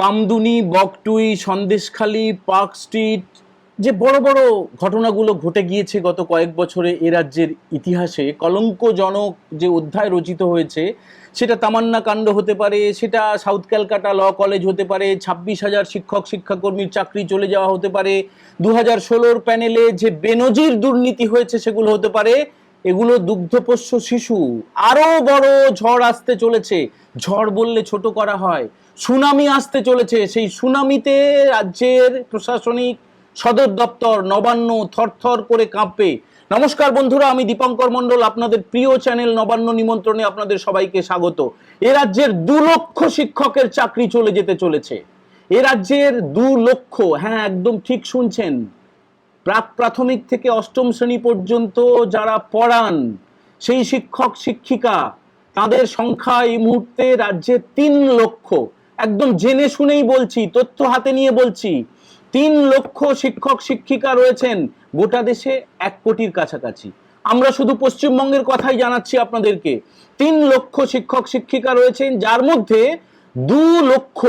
Kamduni, Boktui, Sandeshkhali, Park Street, যে বড় বড় ঘটনাগুলো ঘটে গিয়েছে গত কয়েক বছরে এ রাজ্যের ইতিহাসে, কলঙ্কজনক যে অধ্যায় রচিত হয়েছে, সেটা তামান্না কাণ্ড হতে পারে, সেটা সাউথ ক্যালকাটা ল কলেজ হতে পারে, ছাব্বিশ হাজার শিক্ষক, শিক্ষাকর্মীর চাকরি চলে যাওয়া হতে পারে দু হাজার ষোলোর প্যানেলে যে বেনজির দুর্নীতি হয়েছে সেগুলো হতে পারে এগুলো দুগ্ধপোষ্য শিশু। আরও বড় ঝড় আসতে চলেছে। ঝড় বললে ছোট করা হয়। সুনামি আসতে চলেছে। সেই সুনামিতে রাজ্যের প্রশাসনিক সদর দপ্তর নবান্ন থরথর করে কাঁপবে নমস্কার বন্ধুরা, আমি দীপঙ্কর মণ্ডল। আপনাদের প্রিয় চ্যানেল নবান্ন নিমন্ত্রণে আপনাদের সবাইকে স্বাগত। এ রাজ্যের দু লক্ষ শিক্ষকের চাকরি চলে যেতে চলেছে। এ রাজ্যের দু লক্ষ হ্যাঁ একদম ঠিক শুনছেন। প্রাক প্রাথমিক থেকে অষ্টম শ্রেণি পর্যন্ত যারা পড়ান, সেই শিক্ষক, শিক্ষিকা, তাদের সংখ্যা এই মুহূর্তে রাজ্যে তিন লক্ষ। একদম জেনে শুনেই বলছি, তথ্য হাতে নিয়ে বলছি, তিন লক্ষ শিক্ষক, শিক্ষিকা রয়েছেন গোটা দেশে এক কোটির কাছাকাছি। আমরা শুধু পশ্চিমবঙ্গের কথাই জানাচ্ছি আপনাদেরকে। তিন লক্ষ শিক্ষক, শিক্ষিকা রয়েছেন, যার মধ্যে দু লক্ষ,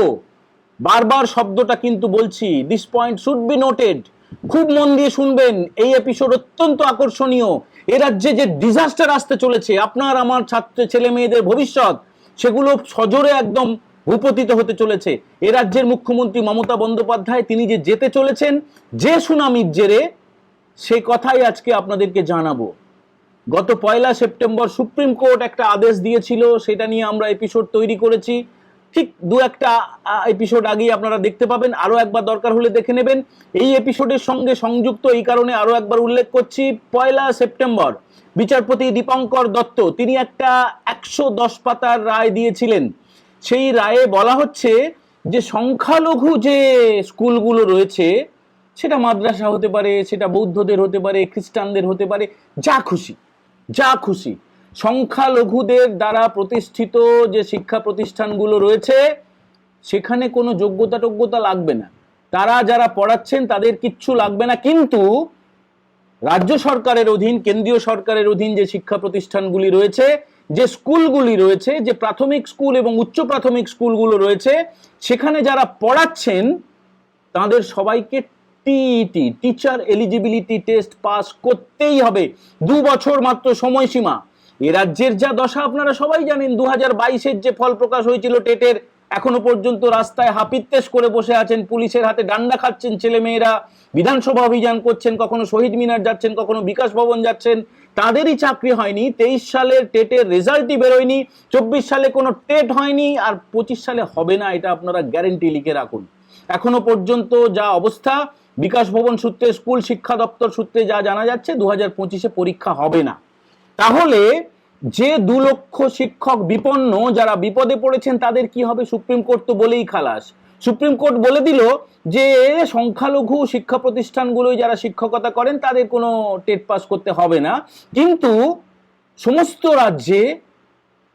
বারবার শব্দটা কিন্তু বলছি this point should be noted খুব মন দিয়ে শুনবেন। এই এপিসোড অত্যন্ত আকর্ষণীয়। এ রাজ্যে যে ডিজাস্টার আসতে চলেছে, আপনার, আমার ছাত্র, ছেলে মেয়েদের ভবিষ্যৎ, সেগুলো সজোরে একদম ভূপতিত হতে চলেছে। এ রাজ্যের মুখ্যমন্ত্রী মমতা বন্দ্যোপাধ্যায়, তিনি যে যেতে চলেছেন, যে সুনামির জেরে সে কথাই আজকে আপনাদেরকে জানাব। গত পয়লা সেপ্টেম্বর সুপ্রিম কোর্ট একটা আদেশ দিয়েছিল, সেটা নিয়ে আমরা এপিসোড তৈরি করেছি। ঠিক দু একটা এপিসোড আগেই আপনারা দেখতে পাবেন। আরও একবার দরকার হলে দেখে নেবেন। এই এপিসোডের সঙ্গে সংযুক্ত এই কারণে আরও একবার উল্লেখ করছি, পয়লা সেপ্টেম্বর, বিচারপতি দীপঙ্কর দত্ত, তিনি একটা একশো দশ পাতার রায় দিয়েছিলেন। সেই রায়ে বলা হচ্ছে যে, সংখ্যালঘু যে স্কুলগুলো রয়েছে, সেটা মাদ্রাসা হতে পারে, সেটা বৌদ্ধদের হতে পারে, খ্রিস্টানদের হতে পারে, যা খুশি যা খুশি। সংখ্যালঘুদের দ্বারা প্রতিষ্ঠিত যে শিক্ষা প্রতিষ্ঠানগুলো রয়েছে, সেখানে কোনো যোগ্যতা টোগ্যতা লাগবে না। তারা যারা পড়াচ্ছেন, তাদের কিচ্ছু লাগবে না। কিন্তু রাজ্য সরকারের অধীন, কেন্দ্রীয় সরকারের অধীন যে শিক্ষা প্রতিষ্ঠানগুলি রয়েছে, যে স্কুলগুলি রয়েছে, যে প্রাথমিক স্কুল এবং উচ্চ প্রাথমিক স্কুলগুলো রয়েছে, সেখানে যারা পড়াচ্ছেন, তাদের সবাইকে TET teacher eligibility test pass করতেই হবে। দু বছর মাত্র সময়সীমা। এ রাজ্যের যা দশা আপনারা সবাই জানেন দু হাজার বাইশের যে ফল প্রকাশ হয়েছিল টেটের, এখনও পর্যন্ত রাস্তায় হাপিত্তেশ করে বসে আছেন, পুলিশের হাতে ডান্ডা খাচ্ছেন ছেলে মেয়েরা বিধানসভা অভিযান করছেন, কখনো শহীদ মিনার যাচ্ছেন, কখনো বিকাশ ভবন যাচ্ছেন, তাদেরই চাকরি হয়নি, তেইশ সালের টেটের রেজাল্টই বেরোয়নি, চব্বিশ সালে কোনো টেট হয়নি, আর পঁচিশ সালে হবে না, এটা আপনারা গ্যারেন্টি লিখে রাখুন। এখনও পর্যন্ত যা অবস্থা, বিকাশ ভবন সূত্রে, স্কুল শিক্ষা দপ্তর সূত্রে যা জানা যাচ্ছে দু হাজার পঁচিশে পরীক্ষা হবে না। তাহলে যে দু লক্ষ শিক্ষক বিপন্ন যারা বিপদে পড়েছেন, তাদের কি হবে সুপ্রিম কোর্ট তো বলেই খালাস। সুপ্রিম কোর্ট বলে দিল যে সংখ্যালঘু শিক্ষা প্রতিষ্ঠানগুলোই যারা শিক্ষকতা করেন, তাদের কোনো টেট পাস করতে হবে না। কিন্তু সমস্ত রাজ্যে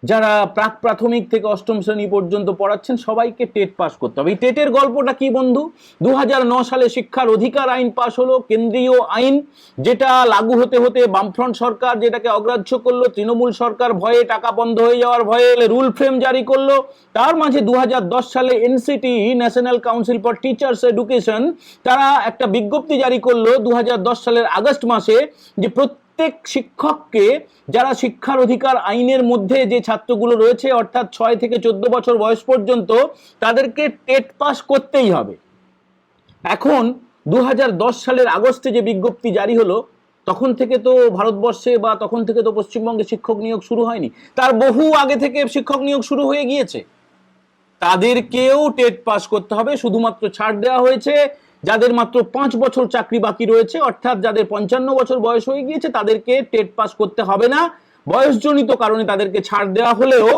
যারা প্রাক প্রাথমিক থেকে অষ্টম শ্রেণি পর্যন্ত পড়াচ্ছেন, সবাইকে টেট পাস করতে হবে। এই টেটের গল্পটা কি বন্ধু? দু সালে শিক্ষার অধিকার আইন পাশ হলো, কেন্দ্রীয় আইন, যেটা লাগু হতে হতে বামফ্রন্ট সরকার যেটাকে অগ্রাহ্য করল, তৃণমূল সরকার ভয়ে টাকা বন্ধ হয়ে যাওয়ার ভয়ে রুল ফ্রেম জারি করল। তার মাঝে দু হাজার দশ সালে NCT, national council for teachers education, তারা একটা বিজ্ঞপ্তি জারি করল দু হাজার দশ সালের আগস্ট মাসে যে প্রত্যেক প্রত্যেক শিক্ষককে যারা শিক্ষার অধিকার আইনের মধ্যে যে ছাত্রগুলো রয়েছে, অর্থাৎ ছয় থেকে চোদ্দ বছর বয়স পর্যন্ত, তাদেরকে টেট পাস করতেই হবে। এখন দু হাজার দশ সালের আগস্টে যে বিজ্ঞপ্তি জারি হলো, তখন থেকে তো ভারতবর্ষে বা তখন থেকে তো পশ্চিমবঙ্গে শিক্ষক নিয়োগ শুরু হয়নি। তার বহু আগে থেকে শিক্ষক নিয়োগ শুরু হয়ে গিয়েছে। তাদেরকেও টেট পাস করতে হবে। শুধুমাত্র ছাড় দেওয়া হয়েছে যাদের মাত্র পাঁচ বছর চাকরি বাকি রয়েছে, অর্থাৎ যাদের পঞ্চান্ন বছর বয়স হয়ে গিয়েছে, তাদেরকে টেট পাস করতে হবে না। বয়সজনিত কারণে তাদেরকে ছাড় দেওয়া হলেও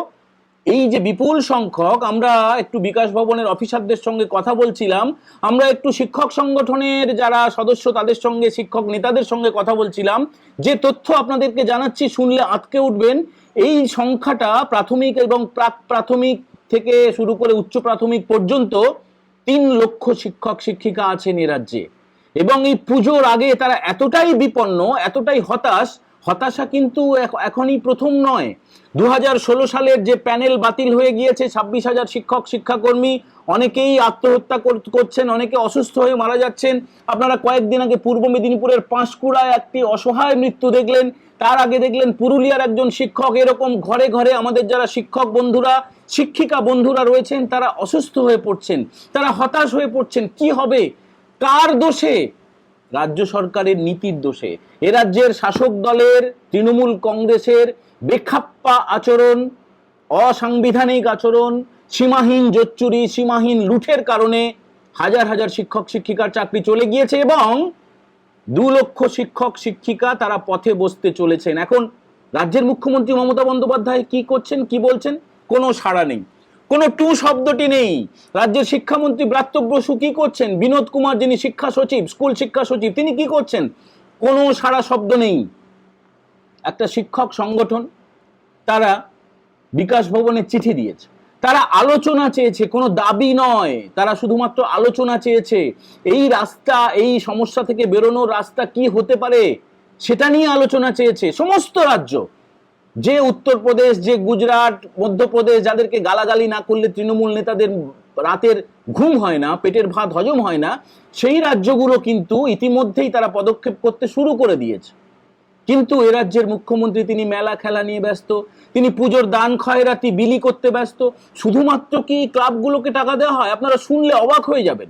এই যে বিপুল সংখ্যক, আমরা একটু বিকাশ ভবনের অফিসারদের সঙ্গে কথা বলছিলাম। আমরা একটু শিক্ষক সংগঠনের যারা সদস্য, তাদের সঙ্গে, শিক্ষক নেতাদের সঙ্গে কথা বলছিলাম। যে তথ্য আপনাদেরকে জানাচ্ছি, শুনলে আটকে উঠবেন। এই সংখ্যাটা প্রাথমিক এবং প্রাক প্রাথমিক থেকে শুরু করে উচ্চ প্রাথমিক পর্যন্ত তিন লক্ষ শিক্ষক, শিক্ষিকা আছেন এ রাজ্যে। এবং এই পুজোর আগে তারা এতটাই বিপন্ন, এতটাই হতাশ হতাশা কিন্তু এখনই প্রথম নয়। দু সালের যে প্যানেল বাতিল হয়ে গিয়েছে, ছাব্বিশ হাজার শিক্ষক, শিক্ষাকর্মী, অনেকেই আত্মহত্যা কর- করছেন, অনেকে অসুস্থ হয়ে মারা যাচ্ছেন। আপনারা কয়েকদিন আগে পূর্ব মেদিনীপুরের পাঁশকুড়ায় একটি অসহায় মৃত্যু দেখলেন। তার আগে দেখলেন পুরুলিয়ার একজন শিক্ষক। এরকম ঘরে ঘরে আমাদের যারা শিক্ষক বন্ধুরা, শিক্ষিকা বন্ধুরা রয়েছেন, তারা অসুস্থ হয়ে পড়ছেন, তারা হতাশ হয়ে পড়ছেন। কি হবে? কার দোষে? রাজ্য সরকারের নীতির দোষে। এ রাজ্যের শাসক দলের, তৃণমূল কংগ্রেসের বেখাপ্পা আচরণ, অসাংবিধানিক আচরণ, সীমাহীন জোচ্চুরি, সীমাহীন লুঠের কারণে হাজার হাজার শিক্ষক, শিক্ষিকার চাকরি চলে গিয়েছে এবং দু লক্ষ শিক্ষক, শিক্ষিকা তারা পথে বসতে চলেছেন। এখন রাজ্যের মুখ্যমন্ত্রী মমতা বন্দ্যোপাধ্যায় কি করছেন, কি বলছেন? কোনো সাড়া নেই। কোনো টু শব্দটি নেই। রাজ্যের শিক্ষামন্ত্রী ব্রাত্য বসু কি করছেন? বিনোদ কুমার যিনি শিক্ষা সচিব, স্কুল শিক্ষা সচিব, তিনি কি করছেন? কোনো সাড়া শব্দ নেই। একটা শিক্ষক সংগঠন, তারা বিকাশ ভবনে চিঠি দিয়েছে। তারা আলোচনা চেয়েছে, কোনো দাবি নয়। তারা শুধুমাত্র আলোচনা চেয়েছে, এই রাস্তা, এই সমস্যা থেকে বেরোনোর রাস্তা কি হতে পারে? সেটা নিয়ে আলোচনা চেয়েছে সমস্ত রাজ্য। যে উত্তরপ্রদেশ, যে গুজরাট, মধ্যপ্রদেশ, যাদেরকে গালাগালি না করলে তৃণমূল নেতাদের রাতের ঘুম হয় না, পেটের ভাত হজম হয় না, সেই রাজ্যগুলো কিন্তু ইতিমধ্যেই তারা পদক্ষেপ করতে শুরু করে দিয়েছে। কিন্তু এ রাজ্যের মুখ্যমন্ত্রী তিনি মেলা খেলা নিয়ে ব্যস্ত, তিনি পুজোর দান খয়রাতি বিলি করতে ব্যস্ত, শুধুমাত্র কি ক্লাবগুলোকে টাকা দেওয়া হয়? আপনারা শুনলে অবাক হয়ে যাবেন।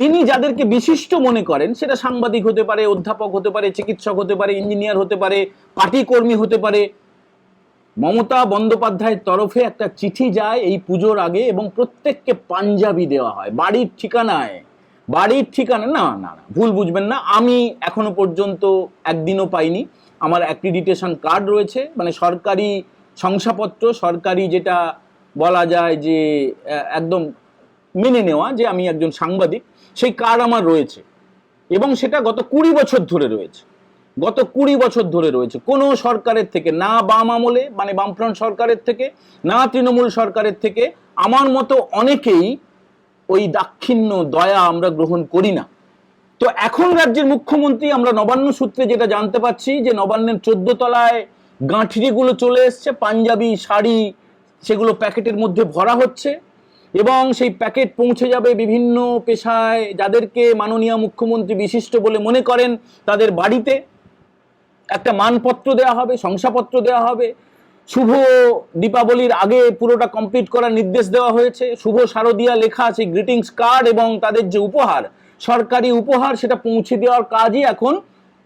তিনি যাদেরকে বিশিষ্ট মনে করেন, সেটা সাংবাদিক হতে পারে, অধ্যাপক হতে পারে, চিকিৎসক হতে পারে, ইঞ্জিনিয়ার হতে পারে পার্টি কর্মী হতে পারে, মমতা বন্দ্যোপাধ্যায়ের তরফে একটা চিঠি যায় এই পুজোর আগে এবং প্রত্যেককে পাঞ্জাবি দেওয়া হয়। বাড়ির ঠিকানায়, বাড়ির ঠিকানা না না না, ভুল বুঝবেন না, আমি এখনও পর্যন্ত একদিনও পাইনি। আমার অ্যাক্রিডিটেশন কার্ড রয়েছে মানে সরকারি শংসাপত্র, সরকারি যেটা বলা যায় যে একদম মেনে নেওয়া যে আমি একজন সাংবাদিক। সেই কার্ড আমার রয়েছে। এবং সেটা গত কুড়ি বছর ধরে রয়েছে। গত কুড়ি বছর ধরে রয়েছে। কোনো সরকারের থেকে, না বাম আমলে মানে বামফ্রন্ট সরকারের থেকে, না তৃণমূল সরকারের থেকে, আমার মতো অনেকেই ওই দাক্ষিণ্য, দয়া আমরা গ্রহণ করি না। তো এখন রাজ্যের মুখ্যমন্ত্রী, আমরা নবান্ন সূত্রে যেটা জানতে পাচ্ছি যে নবান্নের চোদ্দ তলায় গাঁঠরিগুলো চলে এসছে, পাঞ্জাবি, শাড়ি, সেগুলো প্যাকেটের মধ্যে ভরা হচ্ছে। এবং সেই প্যাকেট পৌঁছে যাবে বিভিন্ন পেশায় যাদেরকে মাননীয় মুখ্যমন্ত্রী বিশিষ্ট বলে মনে করেন তাদের বাড়িতে। একটা মানপত্র দেওয়া হবে, শংসাপত্র দেওয়া হবে। শুভ দীপাবলির আগে পুরোটা কমপ্লিট করার নির্দেশ দেওয়া হয়েছে। শুভ শারদিয়া লেখা আছে গ্রিটিংস কার্ড এবং তাদের যে উপহার, সরকারি উপহার সেটা পৌঁছে দেওয়ার কাজই এখন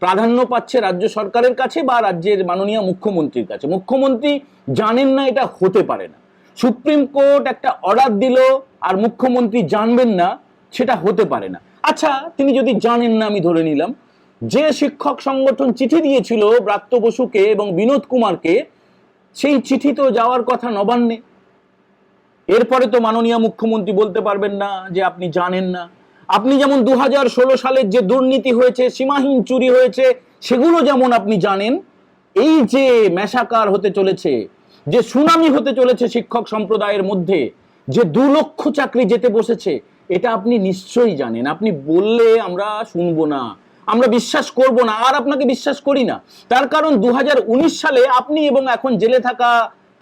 প্রাধান্য পাচ্ছে রাজ্য সরকারের কাছে বা রাজ্যের মাননীয় মুখ্যমন্ত্রীর কাছে। মুখ্যমন্ত্রী জানেন না এটা হতে পারে না। সুপ্রিম কোর্ট একটা অর্ডার দিল আর মুখ্যমন্ত্রী জানবেন না, সেটা হতে পারে না। আচ্ছা তিনি যদি জানেন না, আমি ধরে নিলাম। যে শিক্ষক সংগঠন চিঠি দিয়েছিল ব্রাত্য বসুকে এবং বিনোদ কুমারকে, সেই চিঠি তো যাওয়ার কথা নবান্নে। এরপরে তো মাননীয় মুখ্যমন্ত্রী বলতে পারবেন না যে আপনি জানেন না। আপনি যেমন দু হাজার ষোলো সালের যে দুর্নীতি হয়েছে, সীমাহীন চুরি হয়েছে, সেগুলো যেমন আপনি জানেন, এই যে মেশাকার হতে চলেছে যে সুনামি হতে চলেছে শিক্ষক সম্প্রদায়ের মধ্যে, যে দু লক্ষ চাকরি যেতে বসেছে, এটা আপনি নিশ্চয়ই জানেন। আপনি বললে আমরা শুনব না, আমরা বিশ্বাস করব না, আর আপনাকে বিশ্বাস করি না। তার কারণ দু সালে আপনি এবং এখন জেলে থাকা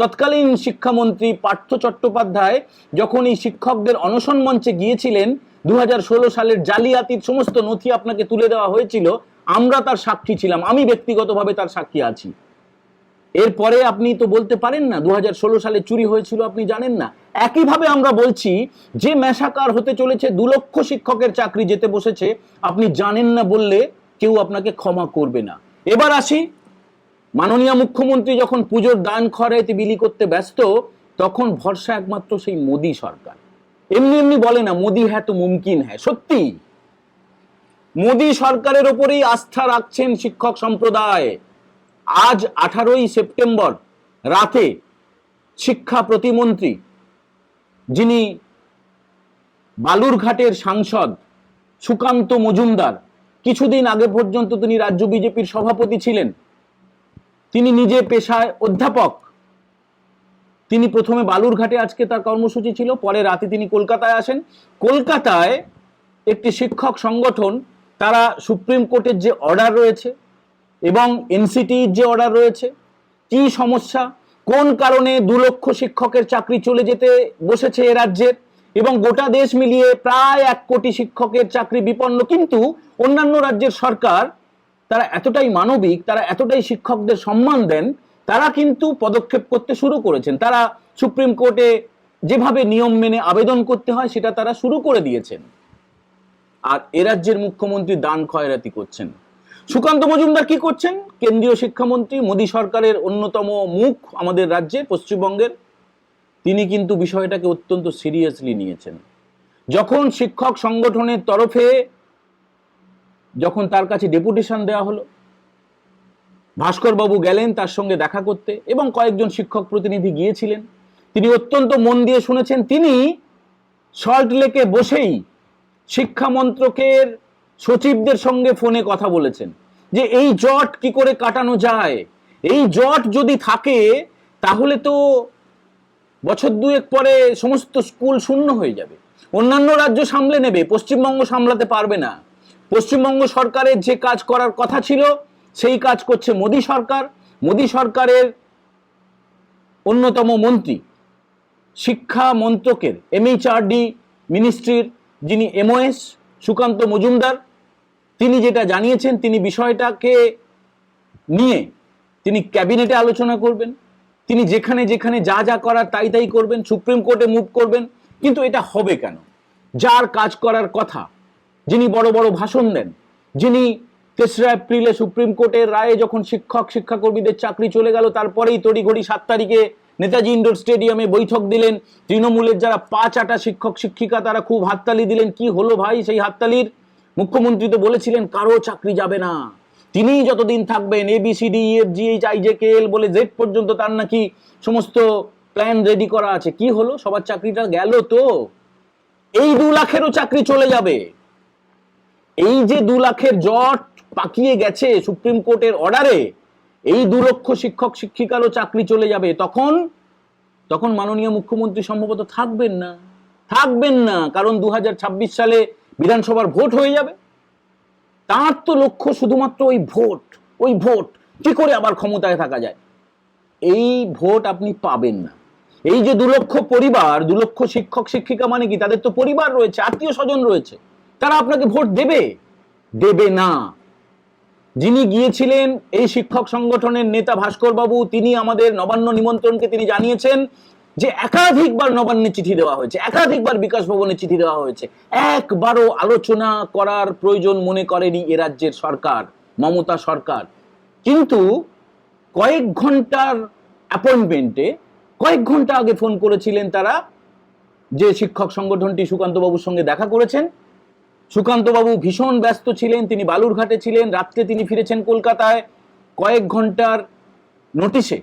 তৎকালীন শিক্ষামন্ত্রী পার্থ চট্টোপাধ্যায় যখন এই শিক্ষকদের অনশন মঞ্চে গিয়েছিলেন দু হাজার ষোলো সালের জালিয়াতির সমস্ত নথি আপনাকে তুলে দেওয়া হয়েছিল, আমরা তার সাক্ষী ছিলাম, আমি ব্যক্তিগতভাবে তার সাক্ষী আছি। এরপরে আপনি তো বলতে পারেন না দু হাজার ষোলো সালে চুরি হয়েছিল আপনি জানেন না। একইভাবে আমরা বলছি, যে মেশাকার হতে চলেছে, দু লক্ষ শিক্ষকের চাকরি যেতে বসেছে, আপনি জানেন না বললে কেউ আপনাকে ক্ষমা করবে না। এবার আসি, মাননীয় মুখ্যমন্ত্রী যখন পুজোর দান খরাইতে বিলি করতে ব্যস্ত, তখন ভরসা একমাত্র সেই মোদী সরকার। এমনি এমনি বলে না, মোদী হ্যাঁ তো মুমকিন হ্যাঁ। সত্যি মোদী সরকারের ওপরেই আস্থা রাখছেন শিক্ষক সম্প্রদায়। আজ আঠারোই সেপ্টেম্বর রাতে শিক্ষা প্রতিমন্ত্রী যিনি বালুরঘাটের সাংসদ সুকান্ত মজুমদার, কিছুদিন আগে পর্যন্ত তিনি রাজ্য বিজেপির সভাপতি ছিলেন। তিনি নিজে পেশায় অধ্যাপক। তিনি প্রথমে বালুরঘাটে আজকে তার কর্মসূচি ছিল, পরে রাতে তিনি কলকাতায় আসেন। কলকাতায় একটি শিক্ষক সংগঠন, তারা সুপ্রিম কোর্টের যে অর্ডার রয়েছে এবং এনসিটির যে অর্ডার রয়েছে, কি সমস্যা, কোন কারণে দু লক্ষ শিক্ষকের চাকরি চলে যেতে বসেছে এ রাজ্যের, এবং গোটা দেশ মিলিয়ে প্রায় এক কোটি শিক্ষকের চাকরি বিপন্ন, কিন্তু অন্যান্য রাজ্যের সরকার তারা এতটাই মানবিক, তারা এতটাই শিক্ষকদের সম্মান দেন, তারা কিন্তু পদক্ষেপ করতে শুরু করেছেন। তারা সুপ্রিম কোর্টে যেভাবে নিয়ম মেনে আবেদন করতে হয়, সেটা তারা শুরু করে দিয়েছেন। আর এ রাজ্যের মুখ্যমন্ত্রী দান খয়রাতি করছেন। সুকান্ত মজুমদার কি করছেন? কেন্দ্রীয় শিক্ষামন্ত্রী, মোদী সরকারের অন্যতম মুখ আমাদের রাজ্যে, পশ্চিমবঙ্গের। তিনি কিন্তু বিষয়টাকে অত্যন্ত সিরিয়াসলি নিয়েছেন। যখন শিক্ষক সংগঠনের তরফে যখন তার কাছে ডেপুটেশন দেওয়া হলো ভাস্কর বাবু গেলেন তার সঙ্গে দেখা করতে এবং কয়েকজন শিক্ষক প্রতিনিধি গিয়েছিলেন। তিনি অত্যন্ত মন দিয়ে শুনেছেন, তিনি সল্ট লেকে বসেই শিক্ষা মন্ত্রকের সচিবদের সঙ্গে ফোনে কথা বলেছেন যে এই জট কি করে কাটানো যায়? এই জট যদি থাকে, তাহলে তো বছর দুয়েক পরে সমস্ত স্কুল শূন্য হয়ে যাবে। অন্যান্য রাজ্য সামলে নেবে, পশ্চিমবঙ্গ সামলাতে পারবে না। পশ্চিমবঙ্গ সরকারের যে কাজ করার কথা ছিল, সেই কাজ করছে মোদী সরকার। মোদী সরকারের অন্যতম মন্ত্রী, শিক্ষা মন্ত্রকের এমএইচআরডি মিনিস্ট্রির যিনি এমওএস সুকান্ত মজুমদার তিনি যেটা জানিয়েছেন, তিনি বিষয়টাকে নিয়ে তিনি ক্যাবিনেটে আলোচনা করবেন। তিনি যেখানে যেখানে যা যা করার তাই তাই করবেন, সুপ্রিম কোর্টে মুভ করবেন। কিন্তু এটা হবে কেন? যার কাজ করার কথা, যিনি বড় বড় ভাষণ দেন, যিনি তেসরা এপ্রিলে সুপ্রিম কোর্টের রায়ে যখন শিক্ষক শিক্ষাকর্মীদের চাকরি চলে গেল, তারপরেই তড়িঘড়ি সাত তারিখে নেতাজি ইন্ডোর স্টেডিয়ামে বৈঠক দিলেন। তৃণমূলের যারা পাঁচ আটা শিক্ষক শিক্ষিকা, তারা খুব হাততালি দিলেন, কি হলো ভাই সেই হাততালির? মুখ্যমন্ত্রী তো বলেছিলেন, কারও চাকরি যাবে না। তিনিই যতদিন থাকবেন এবিসিডি এফ জিএইচ আইজেকেএল বলে জেড পর্যন্ত তার নাকি সমস্ত প্ল্যান রেডি করা আছে। কি হলো? সবার চাকরিটা গেল তো। এই দু লাখেরও চাকরি চলে যাবে। এই যে দু লাখের জট পাকিয়ে গেছে সুপ্রিম কোর্টের অর্ডারে, এই দু লক্ষ শিক্ষক শিক্ষিকারও চাকরি চলে যাবে। তখন তখন মাননীয় মুখ্যমন্ত্রী সম্ভবত থাকবেন না। থাকবেন না, কারণ দু হাজার ছাব্বিশ সালে বিধানসভার ভোট হয়ে যাবে। তার তো লক্ষ্য শুধুমাত্র ওই ভোট ওই ভোট, কি করে আবার ক্ষমতায় থাকা যায়? এই ভোট আপনি পাবেন না। এই যে দু লক্ষ পরিবার দু লক্ষ শিক্ষক, শিক্ষিকা মানে কি? তাদের তো পরিবার রয়েছে, আত্মীয় স্বজন রয়েছে। তারা আপনাকে ভোট দেবে? দেবে না। যিনি গিয়েছিলেন এই শিক্ষক সংগঠনের নেতা ভাস্কর বাবু তিনি আমাদের নবান্ন নিমন্ত্রণকে তিনি জানিয়েছেন যে একাধিকবার নবান্নে চিঠি দেওয়া হয়েছে, একাধিকবার বিকাশ ভবনে চিঠি দেওয়া হয়েছে, একবারও আলোচনা করার প্রয়োজন মনে করেনি এ রাজ্যের সরকার, মমতা সরকার। কিন্তু কয়েক ঘণ্টার অ্যাপয়েন্টমেন্টে কয়েক ঘণ্টা আগে ফোন করেছিলেন তারা যে শিক্ষক সংগঠনটি সুকান্ত বাবুর সঙ্গে দেখা করেছেন। সুকান্তবাবু ভীষণ ব্যস্ত ছিলেন, তিনি বালুরঘাটে ছিলেন, রাত্রে তিনি ফিরেছেন কলকাতায়। কয়েক ঘণ্টার নোটিশে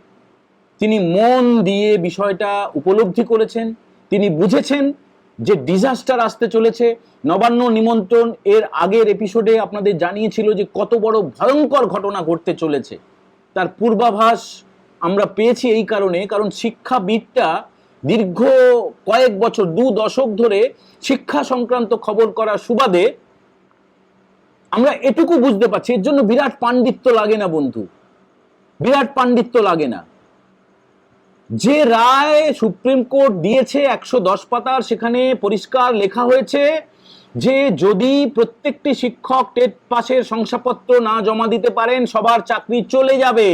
তিনি মন দিয়ে বিষয়টা উপলব্ধি করেছেন, তিনি বুঝেছেন যে ডিজাস্টার আসতে চলেছে। নবান্ন নিমন্ত্রণ এর আগের এপিসোডে আপনাদের জানিয়েছিল যে কত বড় ভয়ঙ্কর ঘটনা ঘটতে চলেছে। তার পূর্বাভাস আমরা পেয়েছি এই কারণে, কারণ শিক্ষাবিদটা দীর্ঘ কয়েক বছর, দু দশক ধরে শিক্ষা সংক্রান্ত খবর করার সুবাদে আমরা এটুকু বুঝতে পারছি, এর জন্য বিরাট পাণ্ডিত্য লাগে না বন্ধু। বিরাট পাণ্ডিত্য লাগে না। যে রায় সুপ্রিম কোর্ট দিয়েছে একশো দশ পাতার, সেখানে পরিষ্কার লেখা হয়েছে যে যদি প্রত্যেকটি শিক্ষক টেট পাশের শংসাপত্র না জমা দিতে পারেন, সবার চাকরি চলে যাবে।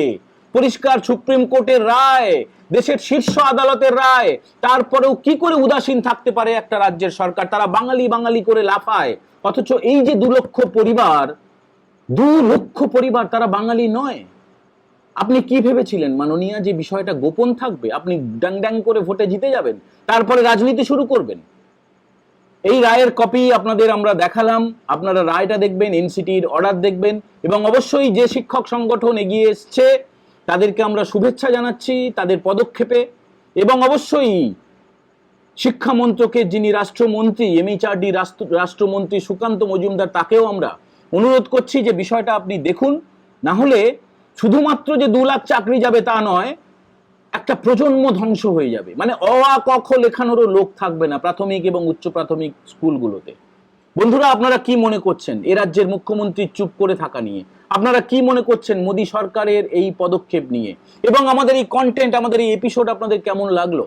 পরিষ্কার সুপ্রিম কোর্টের রায়, দেশের শীর্ষ আদালতের রায়, তারপরেও কি করে উদাসীন থাকতে পারে একটা রাজ্যের সরকার? তারা বাঙালি বাঙালি করে লাফায়। অথচ এই যে দু লক্ষ পরিবার, দু লক্ষ পরিবার তারা বাঙালি নয়। আপনি কি ভেবেছিলেন? মাননীয়া যে বিষয়টা গোপন থাকবে, আপনি ড্যাং ড্যাং করে ভোটে জিতে যাবেন, তারপরে রাজনীতি শুরু করবেন। এই রায়ের কপি আপনাদের আমরা দেখালাম, আপনারা রায়টা দেখবেন, এনসিটির অর্ডার দেখবেন, এবং অবশ্যই যে শিক্ষক সংগঠন এগিয়ে এসছে, তাদেরকে আমরা শুভেচ্ছা জানাচ্ছি, তাদের পদক্ষেপে, এবং অবশ্যই শিক্ষা মন্ত্রকের যিনি রাষ্ট্রমন্ত্রী এমএইচআরডি রাষ্ট্রমন্ত্রী সুকান্ত মজুমদার, তাকেও আমরা অনুরোধ করছি যে বিষয়টা আপনি দেখুন, না হলে শুধুমাত্র যে দু লাখ চাকরি যাবে তা নয়, একটা প্রজন্ম ধ্বংস হয়ে যাবে। মানে অ, আ, ক, খ লেখানোরও লোক থাকবে না প্রাথমিক এবং উচ্চ প্রাথমিক স্কুলগুলোতে। বন্ধুরা, আপনারা কি মনে করছেন এ রাজ্যের মুখ্যমন্ত্রী চুপ করে থাকা নিয়ে? আপনারা কি মনে করছেন মোদী সরকারের এই পদক্ষেপ নিয়ে? এবং আমাদের এই কন্টেন্ট আমাদের এই এপিসোড আপনাদের কেমন লাগল?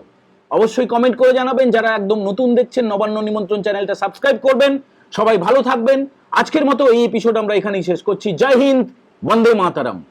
অবশ্যই কমেন্ট করে জানাবেন। যারা একদম নতুন দেখছেন, নবান্ন নিমন্ত্রণ চ্যানেলটা সাবস্ক্রাইব করবেন। সবাই ভালো থাকবেন। আজকের মতো এই এপিসোড আমরা এখানেই শেষ করছি। জয় হিন্দ, বন্দে মাতারাম।